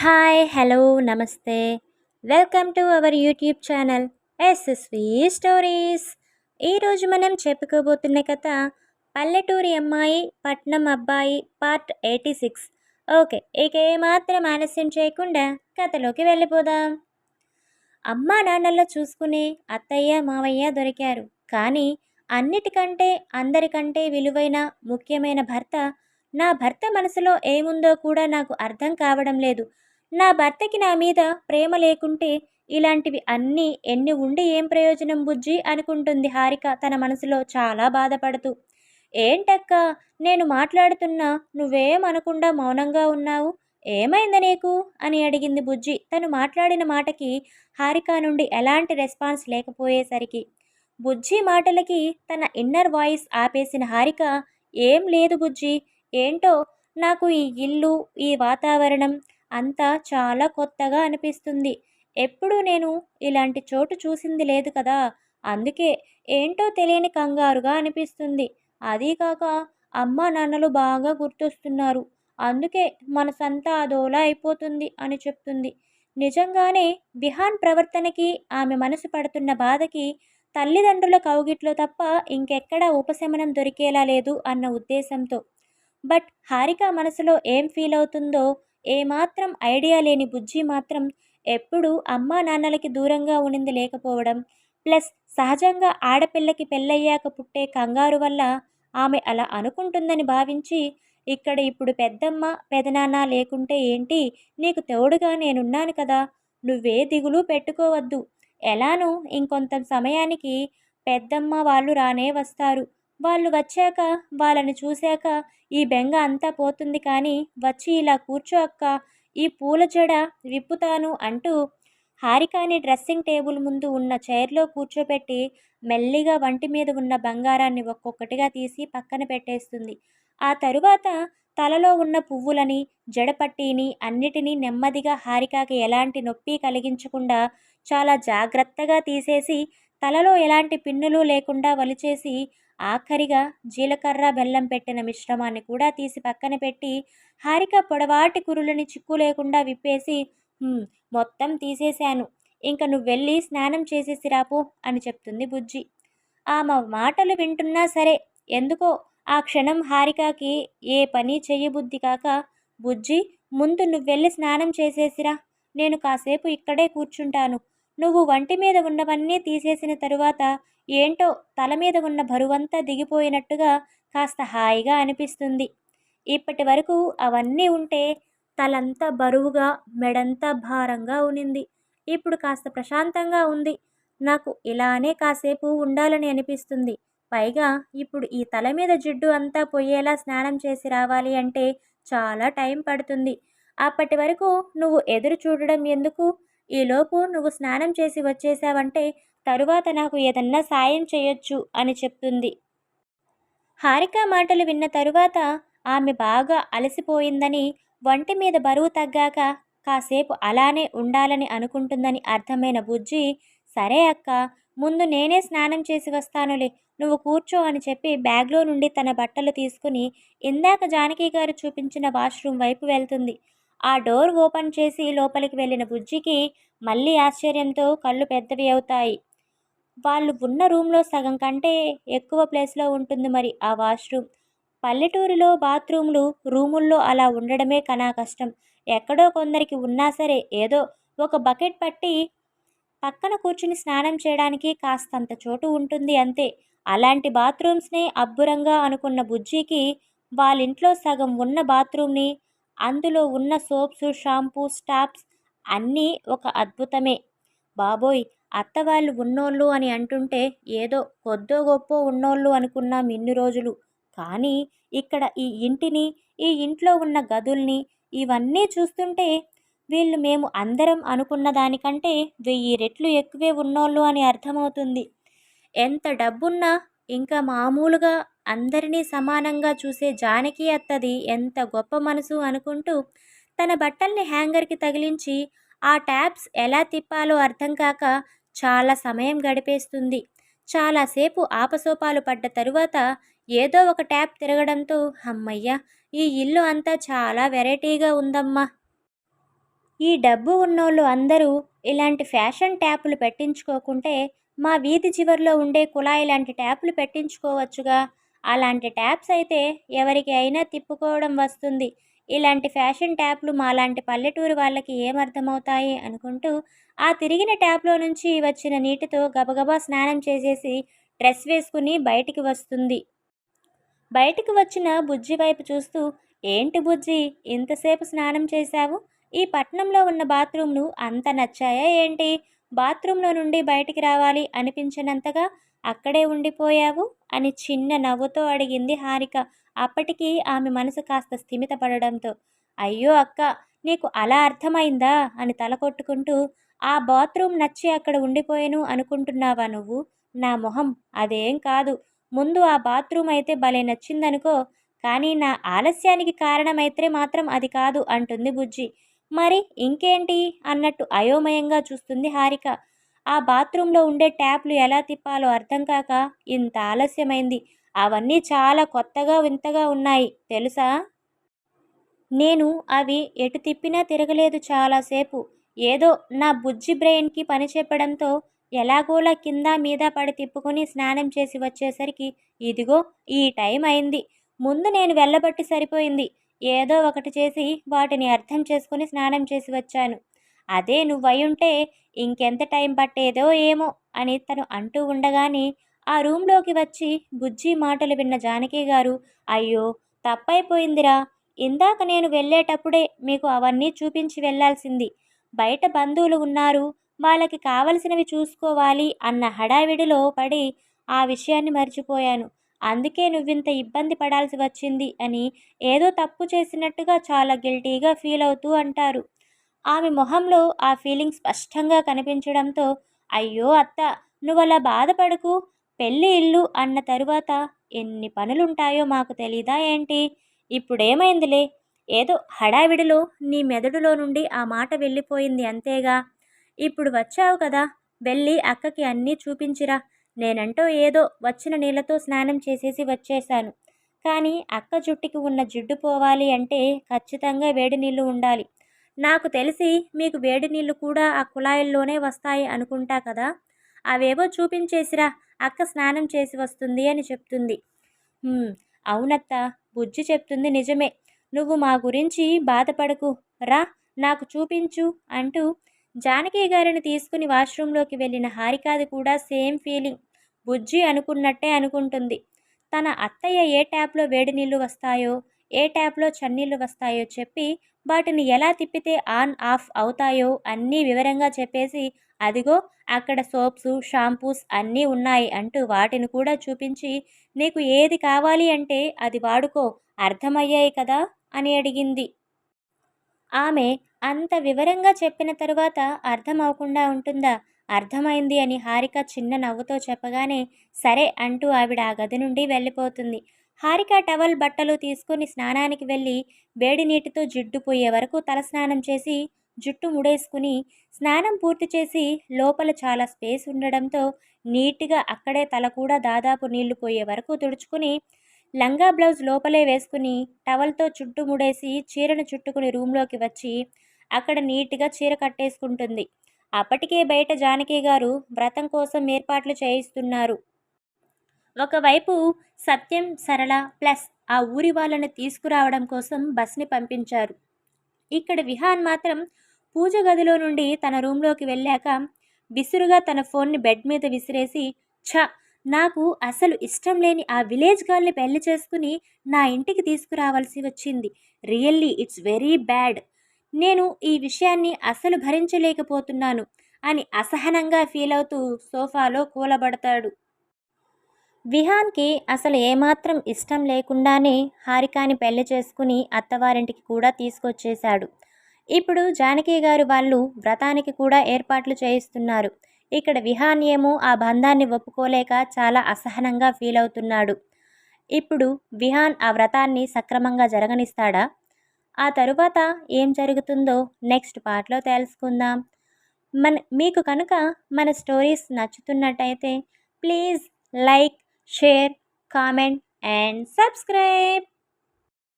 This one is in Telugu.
Hi hello namaste. Welcome to our YouTube channel SSV stories ఈరోజు మనం చెప్పుకోబోతున్న కథ పల్లెటూరి అమ్మాయి పట్నం అబ్బాయి పార్ట్ ఎయిటీ సిక్స్ ఓకే ఇక ఏమాత్రం ఆలస్యం చేయకుండా కథలోకి వెళ్ళిపోదాం. అమ్మా నాన్నల్లో చూసుకునే అత్తయ్య మావయ్య దొరికారు. కానీ అన్నిటికంటే అందరికంటే విలువైన ముఖ్యమైన భర్త నా భర్త మనసులో ఏముందో కూడా నాకు అర్థం కావడం లేదు. నా భర్తకి నా మీద ప్రేమ లేకుంటే ఇలాంటివి అన్నీ ఎన్ని ఉండి ఏం ప్రయోజనం బుజ్జి? అనుకుంటుంది హారిక తన మనసులో చాలా బాధపడుతూ. ఏంటక్క? నేను మాట్లాడుతున్నా నువ్వేం అనకుండా మౌనంగా ఉన్నావు? ఏమైంది నీకు? అని అడిగింది బుజ్జి. తను మాట్లాడిన మాటకి హారిక నుండి ఎలాంటి రెస్పాన్స్ లేకపోయేసరికి. బుజ్జి మాటలకి తన ఇన్నర్ వాయిస్ ఆపేసిన హారిక ఏం లేదు బుజ్జి. ఏంటో? నాకు ఈ ఇల్లు ఈ వాతావరణం అంతా చాలా కొత్తగా అనిపిస్తుంది. ఎప్పుడూ నేను ఇలాంటి చోటు చూసింది లేదు కదా! అందుకే ఏంటో తెలియని కంగారుగా అనిపిస్తుంది. అదీకాక అమ్మ నాన్నలు బాగా గుర్తొస్తున్నారు. అందుకే మనసంతా అదోలా అయిపోతుంది అని చెప్తుంది. నిజంగానే విహాన్ ప్రవర్తనకి ఆమె మనసు పడుతున్న బాధకి తల్లిదండ్రుల కౌగిట్లో తప్ప ఇంకెక్కడా ఉపశమనం దొరికేలా లేదు అన్న ఉద్దేశంతో. బట్ హారిక మనసులో ఏం ఫీల్ అవుతుందో ఏమాత్రం ఐడియా లేని బుజ్జి మాత్రం ఎప్పుడూ అమ్మా నాన్నలకి దూరంగా ఉనింది లేకపోవడం ప్లస్ సహజంగా ఆడపిల్లకి పెళ్ళయ్యాక పుట్టే కంగారు వల్ల ఆమె అలా అనుకుంటుందని భావించి ఇక్కడ ఇప్పుడు పెద్దమ్మ పెదనాన్న లేకుంటే ఏంటి? నీకు తోడుగా నేనున్నాను కదా నువ్వే దిగులు పెట్టుకోవద్దు. ఎలానూ ఇంకొంత సమయానికి పెద్దమ్మ వాళ్ళు రానే వస్తారు. వాళ్ళు వచ్చాక వాళ్ళని చూశాక ఈ బెంగ అంతా పోతుంది కానీ వచ్చి ఇలా కూర్చో అక్క. ఈ పూల జడ విప్పుతాను అంటూ హారికాని డ్రెస్సింగ్ టేబుల్ ముందు ఉన్న చైర్లో కూర్చోపెట్టి మెల్లిగా వంటి మీద ఉన్న బంగారాన్ని ఒక్కొక్కటిగా తీసి పక్కన పెట్టేస్తుంది. ఆ తరువాత తలలో ఉన్న పువ్వులని జడపట్టీని అన్నిటినీ నెమ్మదిగా హారికాకి ఎలాంటి నొప్పి కలిగించకుండా చాలా జాగ్రత్తగా తీసేసి తలలో ఎలాంటి పిన్నులు లేకుండా వలిచేసి ఆఖరిగా జీలకర్ర బెల్లం పెట్టిన మిశ్రమాన్ని కూడా తీసి పక్కన పెట్టి హారిక పొడవాటి కురులని చిక్కు లేకుండా విప్పేసి మొత్తం తీసేశాను. ఇంక నువ్వు వెళ్ళి స్నానం చేసేసి రాపు అని చెప్తుంది బుజ్జి. ఆమె మాటలు వింటున్నా సరే ఎందుకో ఆ క్షణం హారికకి ఏ పని చెయ్యబుద్ధి కాక బుజ్జి ముందు నువ్వు వెళ్ళి స్నానం చేసేసిరా. నేను కాసేపు ఇక్కడే కూర్చుంటాను. నువ్వు వంటి మీద ఉన్నవన్నీ తీసేసిన తరువాత ఏంటో తల మీద ఉన్న బరువంతా దిగిపోయినట్టుగా కాస్త హాయిగా అనిపిస్తుంది. ఇప్పటి వరకు అవన్నీ ఉంటే తలంతా బరువుగా మెడంతా భారంగా ఉనింది. ఇప్పుడు కాస్త ప్రశాంతంగా ఉంది. నాకు ఇలానే కాసేపు ఉండాలని అనిపిస్తుంది. పైగా ఇప్పుడు ఈ తల మీద జిడ్డు అంతా పొయ్యేలా స్నానం చేసి రావాలి అంటే చాలా టైం పడుతుంది. అప్పటి వరకు నువ్వు ఎదురు చూడడం ఎందుకు? ఈలోపు నువ్వు స్నానం చేసి వచ్చేసావంటే తరువాత నాకు ఏదన్నా సాయం చేయొచ్చు అని చెప్తుంది. హారిక మాటలు విన్న తరువాత ఆమె బాగా అలసిపోయిందని వంటి మీద బరువు తగ్గాక కాసేపు అలానే ఉండాలని అనుకుంటుందని అర్థమైన బుజ్జి సరే అక్క ముందు నేనే స్నానం చేసి వస్తానులే నువ్వు కూర్చో అని చెప్పి బ్యాగ్లో నుండి తన బట్టలు తీసుకుని ఇందాక జానకి గారు చూపించిన వాష్రూమ్ వైపు వెళ్తుంది. ఆ డోర్ ఓపెన్ చేసి లోపలికి వెళ్ళిన బుజ్జికి మళ్ళీ ఆశ్చర్యంతో కళ్ళు పెద్దవి అవుతాయి. వాళ్ళు ఉన్న రూమ్లో సగం కంటే ఎక్కువ ప్లేస్లో ఉంటుంది మరి ఆ వాష్రూమ్. పల్లెటూరులో బాత్రూమ్లు రూముల్లో అలా ఉండడమే కనా కష్టం ఎక్కడో కొందరికి ఉన్నా సరే ఏదో ఒక బకెట్ పట్టి పక్కన కూర్చుని స్నానం చేయడానికి కాస్తంత చోటు ఉంటుంది అంతే. అలాంటి బాత్రూమ్స్నే అబ్బురంగా అనుకున్న బుజ్జికి వాళ్ళింట్లో సగం ఉన్న బాత్రూమ్ని అందులో ఉన్న సోప్స్ షాంపూ స్టాప్స్ అన్నీ ఒక అద్భుతమే. బాబోయ్! అత్తవాళ్ళు ఉన్నోళ్ళు అని అంటుంటే ఏదో కొద్దో గొప్ప ఉన్నోళ్ళు అనుకున్నాం ఇన్ని రోజులు. కానీ ఇక్కడ ఈ ఇంటిని ఈ ఇంట్లో ఉన్న గదుల్ని ఇవన్నీ చూస్తుంటే వీళ్ళు మేము అందరం అనుకున్న దానికంటే వెయ్యి రెట్లు ఎక్కువే ఉన్నోళ్ళు అని అర్థమవుతుంది. ఎంత డబ్బున్నా ఇంకా మామూలుగా అందరినీ సమానంగా చూసే జానకి అత్తది ఎంత గొప్ప మనసు అనుకుంటూ తన బట్టల్ని హ్యాంగర్కి తగిలించి ఆ ట్యాబ్స్ ఎలా తిప్పాలో అర్థం కాక చాలా సమయం గడిపేస్తుంది. చాలాసేపు ఆపసోపాలు పడ్డ తరువాత ఏదో ఒక ట్యాప్ తిరగడంతో అమ్మయ్య ఈ ఇల్లు అంతా చాలా వెరైటీగా ఉందమ్మా. ఈ డబ్బు ఉన్నోళ్ళు అందరూ ఇలాంటి ఫ్యాషన్ ట్యాపులు పెట్టించుకోకుంటే మా వీధి చివరిలో ఉండే కుళాయి లాంటి ట్యాపులు పెట్టించుకోవచ్చుగా. అలాంటి ట్యాప్స్ అయితే ఎవరికి అయినా తిప్పుకోవడం వస్తుంది. ఇలాంటి ఫ్యాషన్ ట్యాప్లు మాలాంటి పల్లెటూరు వాళ్ళకి ఏమర్థమవుతాయి అనుకుంటూ ఆ తిరిగిన ట్యాప్లో నుంచి వచ్చిన నీటితో గబగబా స్నానం చేసేసి డ్రెస్ వేసుకుని బయటికి వస్తుంది. బయటికి వచ్చిన బుజ్జి వైపు చూస్తూ ఏంటి బుజ్జి ఇంతసేపు స్నానం చేశావు? ఈ పట్నంలో ఉన్న బాత్రూమ్లు అంత నచ్చాయా ఏంటి? బాత్రూంలో నుండి బయటికి రావాలి అనిపించినంతగా అక్కడే ఉండిపోయావు? అని చిన్న నవ్వుతో అడిగింది హారిక. అప్పటికి ఆమె మనసు కాస్త స్థిమితపడడంతో అయ్యో అక్క నీకు అలా అర్థమైందా? అని తల కొట్టుకుంటూ ఆ బాత్రూమ్ నచ్చి అక్కడ ఉండిపోయాను అనుకుంటున్నావా నువ్వు? నా మొహం అదేం కాదు. ముందు ఆ బాత్రూమ్ అయితే భలే నచ్చిందనుకో కానీ నా ఆలస్యానికి కారణమైతే మాత్రం అది కాదు అంటుంది బుజ్జి. మరి ఇంకేంటి? అన్నట్టు అయోమయంగా చూస్తుంది హారిక. ఆ బాత్రూంలో ఉండే ట్యాప్లు ఎలా తిప్పాలో అర్థం కాక ఇంత ఆలస్యమైంది. అవన్నీ చాలా కొత్తగా వింతగా ఉన్నాయి. తెలుసా? నేను అవి ఎటు తిప్పినా తిరగలేదు చాలాసేపు. ఏదో నా బుజ్జి బ్రెయిన్కి పని చెప్పడంతో ఎలాగోలా కింద మీద పడి తిప్పుకొని స్నానం చేసి వచ్చేసరికి ఇదిగో ఈ టైం అయింది. ముందు నేను వెళ్ళబట్టి సరిపోయింది. ఏదో ఒకటి చేసి వాటిని అర్థం చేసుకుని స్నానం చేసి వచ్చాను. అదే నువ్వయుంటే ఇంకెంత టైం పట్టేదో ఏమో అని తను అంటూ ఉండగానే ఆ రూమ్లోకి వచ్చి బుజ్జి మాటలు విన్న జానకి గారు అయ్యో తప్పైపోయిందిరా. ఇందాక నేను వెళ్ళేటప్పుడే మీకు అవన్నీ చూపించి వెళ్ళాల్సింది. బయట బంధువులు ఉన్నారు వాళ్ళకి కావలసినవి చూసుకోవాలి అన్న హడావిడిలో పడి ఆ విషయాన్ని మర్చిపోయాను. అందుకే నువ్వింత ఇబ్బంది పడాల్సి వచ్చింది అని ఏదో తప్పు చేసినట్టుగా చాలా గిల్టీగా ఫీల్ అవుతూ అంటారు. ఆమె మొహంలో ఆ ఫీలింగ్ స్పష్టంగా కనిపించడంతో అయ్యో అత్త నువ్వలా బాధపడకు. పెళ్ళి ఇల్లు అన్న తరువాత ఎన్ని పనులుంటాయో మాకు తెలీదా ఏంటి? ఇప్పుడేమైందిలే? ఏదో హడావిడిలో నీ మెదడులో నుండి ఆ మాట వెళ్ళిపోయింది అంతేగా. ఇప్పుడు వచ్చావు కదా. వెళ్ళి అక్కకి అన్నీ చూపించిరా. నేనంటూ ఏదో వచ్చిన నీళ్ళతో స్నానం చేసేసి వచ్చేశాను. కానీ అక్క జుట్టుకి ఉన్న జిడ్డు పోవాలి అంటే ఖచ్చితంగా వేడి నీళ్ళు ఉండాలి. నాకు తెలిసి మీకు వేడి నీళ్ళు కూడా ఆ కుళాయిల్లోనే వస్తాయి అనుకుంటా కదా? అవేవో చూపించేసిరా అక్క స్నానం చేసి వస్తుంది అని చెప్తుంది. అవునత్త బుజ్జి చెప్తుంది నిజమే. నువ్వు మా గురించి బాధపడకు. రా నాకు చూపించు అంటూ జానకి గారిని తీసుకుని వాష్రూంలోకి వెళ్ళిన హారికాది కూడా సేమ్ ఫీలింగ్. బుజ్జి అనుకున్నట్టే అనుకుంటుంది. తన అత్తయ్య ఏ ట్యాప్లో వేడి నీళ్ళు వస్తాయో ఏ ట్యాప్లో చన్నీళ్ళు వస్తాయో చెప్పి వాటిని ఎలా తిప్పితే ఆన్ ఆఫ్ అవుతాయో అన్నీ వివరంగా చెప్పేసి అదిగో అక్కడ సోప్స్ షాంపూస్ అన్నీ ఉన్నాయి అంటూ వాటిని కూడా చూపించి నీకు ఏది కావాలి అంటే అది వాడుకో అర్థమయ్యాయి కదా అని అడిగింది. ఆమె అంత వివరంగా చెప్పిన తరువాత అర్థం అవకుండా ఉంటుందా? అర్థమైంది అని హారిక చిన్న నవ్వుతో చెప్పగానే సరే అంటూ ఆవిడ ఆ గది నుండి వెళ్ళిపోతుంది. హారిక టవల్ బట్టలు తీసుకుని స్నానానికి వెళ్ళి వేడి నీటితో జిడ్డు పోయే వరకు తలస్నానం చేసి జుట్టు ముడేసుకుని స్నానం పూర్తి చేసి లోపల చాలా స్పేస్ ఉండడంతో నీట్గా అక్కడే తల కూడా దాదాపు నీళ్ళు పోయే వరకు తుడుచుకుని లంగా బ్లౌజ్ లోపలే వేసుకుని టవల్తో చుట్టు ముడేసి చీరను చుట్టుకుని రూమ్లోకి వచ్చి అక్కడ నీట్గా చీర కట్టేసుకుంటుంది. అప్పటికే బయట జానకి గారు వ్రతం కోసం ఏర్పాట్లు చేయిస్తున్నారు. ఒకవైపు సత్యం సరళ ప్లస్ ఆ ఊరి వాళ్ళని తీసుకురావడం కోసం బస్ని పంపించారు. ఇక్కడ విహాన్ మాత్రం పూజ గదిలో నుండి తన రూంలోకి వెళ్ళాక విసురుగా తన ఫోన్ని బెడ్ మీద విసిరేసి ఛ నాకు అసలు ఇష్టం లేని ఆ విలేజ్ గర్ల్ని పెళ్ళి చేసుకుని నా ఇంటికి తీసుకురావాల్సి వచ్చింది. Really it's very bad. నేను ఈ విషయాన్ని అసలు భరించలేకపోతున్నాను అని అసహనంగా ఫీల్ అవుతూ సోఫాలో కూలబడతాడు. విహాన్కి అసలు ఏమాత్రం ఇష్టం లేకుండానే హారికాని పెళ్ళి చేసుకుని అత్తవారింటికి కూడా తీసుకొచ్చేశాడు. ఇప్పుడు జానకి గారు వాళ్ళు వ్రతానికి కూడా ఏర్పాట్లు చేయిస్తున్నారు. ఇక్కడ విహాన్ ఏమో ఆ బంధాన్ని ఒప్పుకోలేక చాలా అసహనంగా ఫీల్ అవుతున్నాడు. ఇప్పుడు విహాన్ ఆ వ్రతాన్ని సక్రమంగా జరగనిస్తాడా? ఆ తరువాత ఏం జరుగుతుందో నెక్స్ట్ పార్ట్లో తెలుసుకుందాం. మన మీకు కనుక మన stories నచ్చుతున్నట్టయితే please like share comment and subscribe.